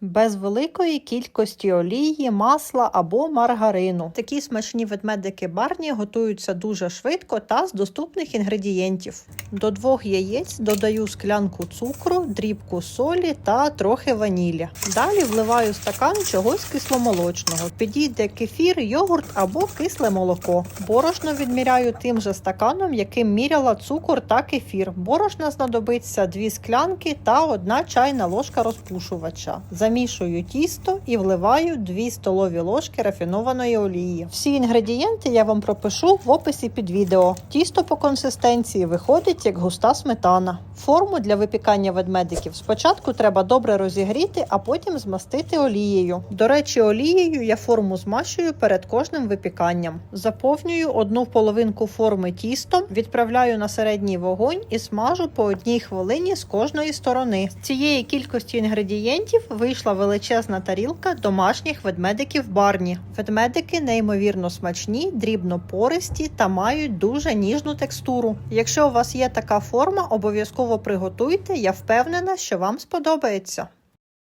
без великої кількості олії, масла або маргарину. Такі смачні ведмедики барні готуються дуже швидко та з доступних інгредієнтів. До двох яєць додаю склянку цукру, дрібку солі та трохи ванілі. Далі вливаю стакан чогось кисломолочного. Підійде кефір, йогурт або кисле молоко. Борошно відміряю тим же стаканом, яким міряла цукор та кефір. Борошна знадобиться 2 склянки та 1 чайна ложка розпушувача. Замішую тісто і вливаю 2 столові ложки рафінованої олії. Всі інгредієнти я вам пропишу в описі під відео. Тісто по консистенції виходить як густа сметана. Форму для випікання ведмедиків спочатку треба добре розігріти, а потім змастити олією. До речі, олією я форму змащую перед кожним випіканням. Заповнюю одну половинку форми тістом, відправляю на середній вогонь і смажу по одній хвилині з кожної сторони. З цієї кількості інгредієнтів вийшла величезна тарілка домашніх ведмедиків барні. Ведмедики неймовірно смачні, дрібно пористі та мають дуже ніжну текстуру. Якщо у вас є така форма, обов'язково приготуйте. Я впевнена, що вам сподобається.